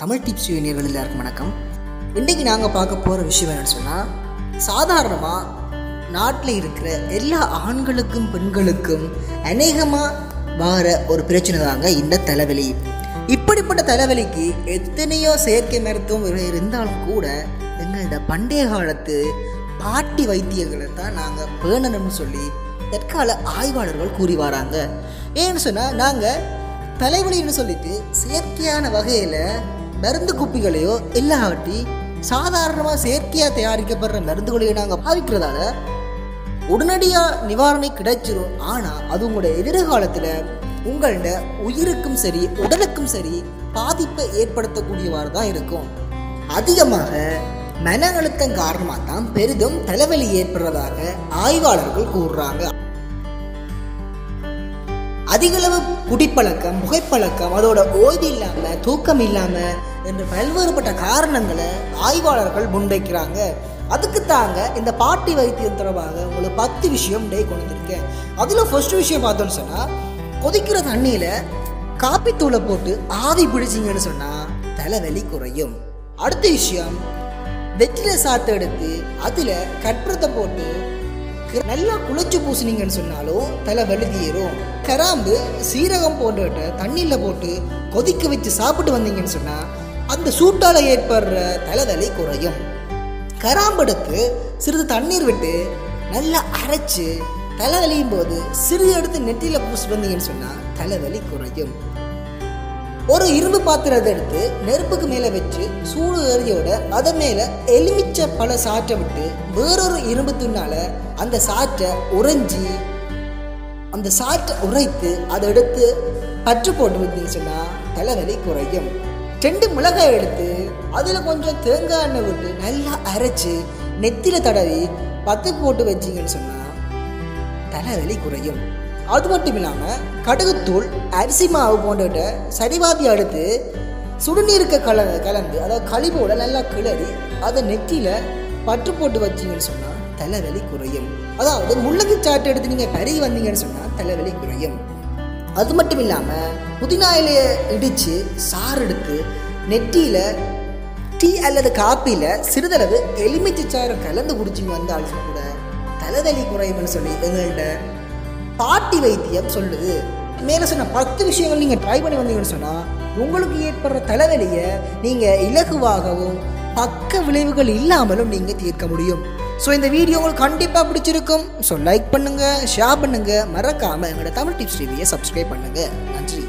Tamil tips யூனியர்கள் எல்லாருக்கும் வணக்கம். இன்றைக்கி நாங்கள் பார்க்க போகிற விஷயம் என்னன்னு சொன்னால் சாதாரணமாக நாட்டில் இருக்கிற எல்லா ஆண்களுக்கும் பெண்களுக்கும் அநேகமாக வார ஒரு பிரச்சனை தாங்க இந்த தலைவலி. இப்படிப்பட்ட தலைவலிக்கு எத்தனையோ செயற்கை மருத்துவம் இருந்தாலும் கூட எங்கள் இந்த பண்டைய காலத்து பாட்டி வைத்தியங்களை தான் நாங்கள் பேணணும்னு சொல்லி தற்கால ஆய்வாளர்கள் கூறி வராங்க. ஏன்னு சொன்னால் நாங்கள் தலைவலின்னு சொல்லிட்டு செயற்கையான வகையில் மருந்து குப்பிகளையோ இல்லாட்டி சாதாரணமாக செயற்கையாக தயாரிக்கப்படுற மருந்துகளையோ நாங்கள் பாவிக்கிறதால உடனடியாக நிவாரணம் கிடைச்சிரும். ஆனால் அது உங்களோட எதிர்காலத்தில் உங்களோட உயிருக்கும் சரி உடலுக்கும் சரி பாதிப்பை ஏற்படுத்தக்கூடியவாறு தான் இருக்கும். அதிகமாக மன அழுத்தம் காரணமாக தான் பெரிதும் தலைவலி ஏற்படுறதாக ஆய்வாளர்கள் கூறுறாங்க. அதிகளவு குடிப்பழக்கம் புகைப்பழக்கம் அதோட ஓய்வு இல்லாமல் தூக்கம் இல்லாமல் என்று பல்வேறுபட்ட காரணங்களை ஆய்வாளர்கள் முன்வைக்கிறாங்க. அதுக்கு தாங்க இந்த பாட்டி வைத்தியம் தொடர்பாக உங்களுக்கு பத்து விஷயம் டே கொண்டு வந்திருக்கேன் அதில் ஃபர்ஸ்ட் விஷயம் பார்த்தோன்னு சொன்னால் கொதிக்கிற தண்ணியில் காப்பித்தூளை போட்டு ஆவி பிடிச்சிங்கன்னு சொன்னால் தலைவலி குறையும். அடுத்த விஷயம் வெற்றிலை சாத்தை எடுத்து அதில் கற்பத்தை போட்டு நல்லா குளிச்சு பூசினீங்கன்னு சொன்னாலும் தலை வழுதியேறும் கராம்பு சீரகம் போன்றவற்றை தண்ணியில் போட்டு கொதிக்க வச்சு சாப்பிட்டு வந்தீங்கன்னு சொன்னால் அந்த சூட்டால் ஏற்படுற தலைவலி குறையும். கராம்படுத்து சிறிது தண்ணீர் விட்டு நல்லா அரைச்சு தலைவலியும் போது சிறிது எடுத்து நெற்றியில் பூசிட்டு வந்தீங்கன்னு சொன்னால் தலைவலி குறையும். ஒரு இரும்பு பாத்திரத்தை எடுத்து நெருப்புக்கு மேலே வச்சு சூடு ஏறியோட அதன் மேலே எலுமிச்சை பழ சாற்றை விட்டு வேறொரு இரும்பு துண்ணால அந்த சாற்றை உறைஞ்சி அந்த சாற்றை உரைத்து அதை எடுத்து பற்று போட்டு விட்டீங்கன்னு சொன்னால் தலைவலி குறையும். ரெண்டு மிளகாய் எடுத்து அதில் கொஞ்சம் தேங்காய் எண்ணெய் விட்டு நல்லா அரைச்சு நெத்தியில் தடவி பத்து போட்டு வச்சிங்கன்னு சொன்னால் தலைவலி குறையும். அது மட்டும் இல்லாமல் கடுகுத்தூள் அரிசி மாவு போன்றவற்றை சரிவாதி அடுத்து சுடுநீருக்கு கல கலந்து அதாவது கழிவோட நல்லா கிளறி அதை நெற்றியில் பற்று போட்டு வச்சிங்கன்னு சொன்னால் தலைவலி குறையும். அதாவது முள்ளங்கி சாட்டு எடுத்து நீங்கள் பருகி வந்தீங்கன்னு சொன்னால் தலைவலி குறையும். அது மட்டும் இல்லாமல் புதினா இலையை இடித்து சாறு எடுத்து நெற்றியில் டீ அல்லது காப்பியில் சிறிதளவு எலுமிச்சை சாறு கலந்து குடிச்சிங்க வந்தாலும் கூட தலைவலி குறையும்னு சொல்லி எங்கள்கிட்ட பாட்டி வைத்தியம் சொல்லுது மேலே சொன்ன பத்து விஷயங்கள் நீங்கள் ட்ரை பண்ணி வந்தீங்கன்னு சொன்னால் உங்களுக்கு ஏற்படுற தலைவலியை நீங்கள் இலகுவாகவும் பக்க விளைவுகள் இல்லாமலும் நீங்கள் தீர்க்க முடியும். ஸோ இந்த வீடியோ உங்களுக்கு கண்டிப்பாக பிடிச்சிருக்கும். ஸோ லைக் பண்ணுங்கள் ஷேர் பண்ணுங்கள் மறக்காமல் எங்களோட தமிழ் டிப்ஸ் டிவியை சப்ஸ்கிரைப் பண்ணுங்கள் நன்றி.